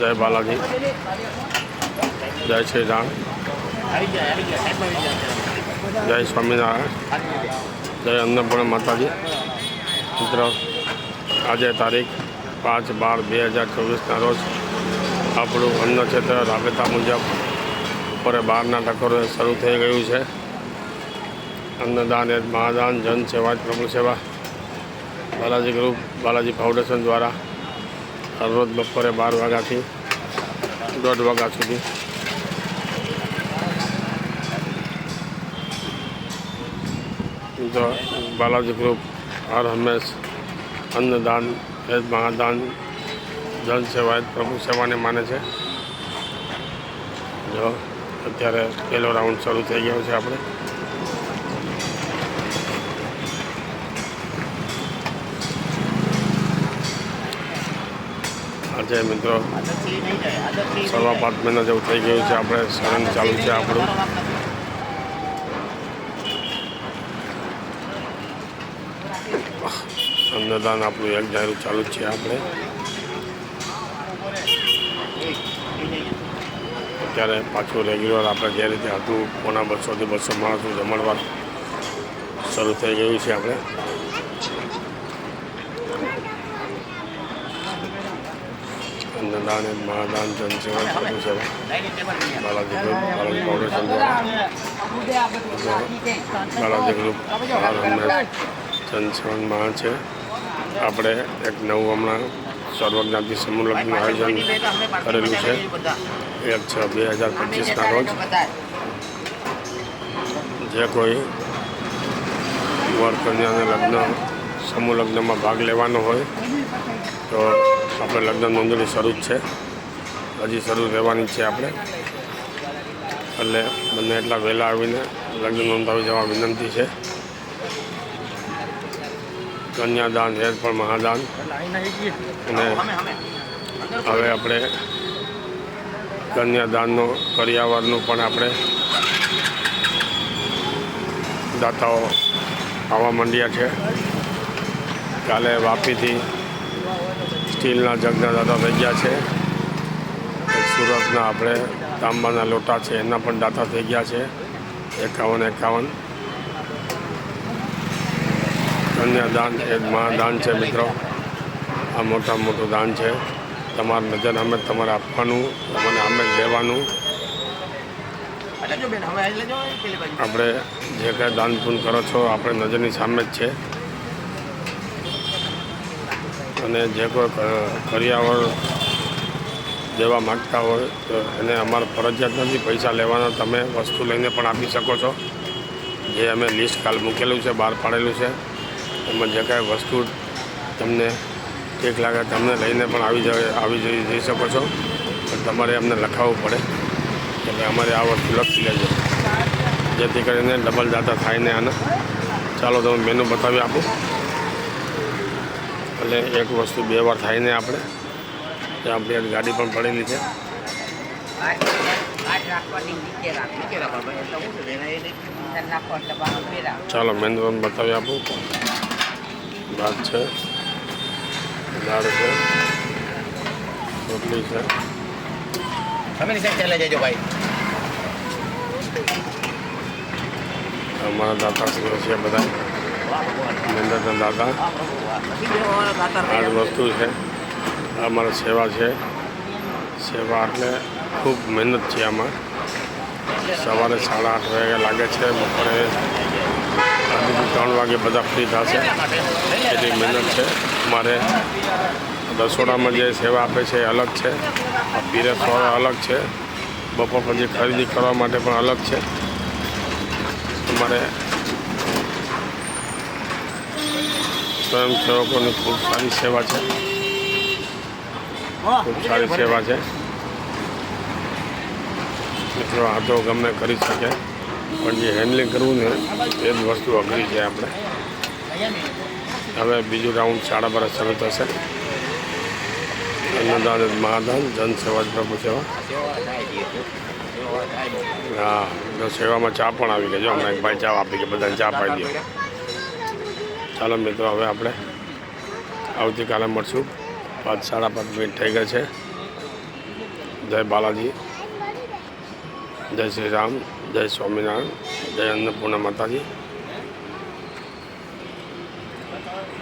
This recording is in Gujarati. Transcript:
જય બાલાજી. જય શ્રી રામ. જય સ્વામિનારાયણ. જય અન્નપૂર્ણ માતાજી. મિત્રો, આજે તારીખ પાંચ બાર બે હજાર ચોવીસના રોજ આપણું અન્ન ક્ષેત્ર રાબેતા મુજબ બપોરે બારના ટકોરે શરૂ થઈ ગયું છે. અન્નદાન એ મહાદાન, જન સેવા જ પ્રભુ સેવા. બાલાજી ગ્રુપ, બાલાજી ફાઉન્ડેશન દ્વારા હરરોજ બપોરે બાર વાગ્યાથી દોઢ વાગ્યા સુધી. જો બાલાજી ગ્રુપ, હર હંમેશ, અન્નદાન એ મહાદાન, જન સેવા, પ્રભુ સેવાને માને છે. જો અત્યારે પહેલો રાઉન્ડ શરૂ થઈ ગયો છે આપણે. આજે મિત્રો. સવા પાંચ મહિના જેવું થઈ ગયું છે, આપણે સળંગ ચાલુ છે આપણું. અન્નદાન આપણું એક જાહેરું ચાલુ જ છે આપણે. અત્યારે પાછું રેગ્યુલર આપણે જે રીતે હતું, પોણા બસોથી બસો માણસનું જમણવાર શરૂ થઈ ગયું છે આપણે. અન્નદાન એ મહાદાન જનસેવા પ્રભુ સેવા બાલાજી ગ્રુપ, બાલાજી ફાઉન્ડેશન દ્વારા. બાલાજી ગ્રુપ હાલ મહાન છે. આપણે એક નવું હમણાં સર્વજ્ઞાતિ સમૂહ આયોજન કરેલું છે. એક છ બે હજાર પચીસના રોજ. જે કોઈ વર કન્યાને લગ્ન સમૂહ લગ્નમાં ભાગ લેવાનો હોય, તો આપણે લગ્ન નોંધણી શરૂ જ છે. હજી શરૂ રહેવાની છે આપણે. એટલે બંને એટલા વહેલા આવીને લગ્ન નોંધાવી જવા વિનંતી છે. કન્યાદાન હેર પણ મહાદાન. અને હવે આપણે કન્યાદાનનો કરિયાવરનું પણ આપણે દાતાઓ આવવા માંડ્યા છે. કાલે વાપીથી સ્ટીલના જગના દાદા થઈ ગયા છે સુરતના આપણે તાંબાના લોટા છે એના પણ દાતા થઈ ગયા છે. એકાવન એકાવન. કન્યાદાન એ મહાદાન છે મિત્રો. આ મોટા મોટું દાન છે. તમારી નજર અમે તમારે આપવાનું તમારે સામે લેવાનું. આપણે જે કાંઈ દાન પૂન કરો છો આપણે નજરની સામે જ છે. અને જે કોઈ કરિયાવર દેવા માગતા હોય તો એને અમારે ફરજિયાત નથી પૈસા લેવાના. તમે વસ્તુ લઈને પણ આપી શકો છો. જે અમે લિસ્ટ કાલ મૂકેલું છે, બહાર પાડેલું છે, એમાં જે કાંઈ વસ્તુ તમને ઠીક લાગે તમને લઈને પણ આવી જાય આવી જઈ જઈ શકો છો. પણ તમારે અમને લખાવવું પડે. કે અમારે આ વસ્તુ લખી લેજો. જેથી કરીને ડબલ દાતા થાય ને આને. ચાલો તમે મેનુ બતાવી આપો. એટલે એક વસ્તુ બે વાર થાય ને આપણે ત્યાં આપણી એક ગાડી પણ પડેલી છે. ચાલો મેનુ તમને બતાવી આપું. ભાત છે દાળ છે રોટલી છે. તમે ની સાઈડ ચાલે જજો ભાઈ. અમારા દાતા શ્રીઓ છે બધા. નંદન દાદા આ વસ્તુ છે. અમારી સેવા છે. સેવા એટલે ખૂબ મહેનત છે આમાં. સવારે સાડા આઠ વાગે લાગે છે, બપોરે ત્રણ વાગે બધા ફ્રી થશે. એટલી મહેનત છે. મારે રસોડામાં જે સેવા આપે છે એ અલગ છે. પીરસવાળો અલગ છે. બપોર પછી ખરીદી કરવા માટે પણ અલગ છે. અમારે સ્વયંસેવકોની ખૂબ સારી સેવા છે. ખૂબ સારી સેવા છે. મિત્રો આ તો ગમે કરી શકે. પણ જે હેન્ડલિંગ કરવું ને એ જ વસ્તુ અઘરી છે આપણે. હવે બીજું રાઉન્ડ સાડા બાર શરૂ થશે. અન્નદાન મહાદાન જન સેવા જ પ્રભુ સેવા. હા સેવામાં ચા પણ આવી જો હમણાં એક ભાઈ ચા આપી કે બધાને ચા પાઈ દો. ચાલો મિત્રો, હવે આપણે આવતીકાલે મળશું. પાંચ સાડા પાંચ મિનિટ થઈ ગયા છે. જય બાલાજી, જય શ્રી રામ, જય સ્વામિનારાયણ, જય અન્નપૂર્ણા માતાજી.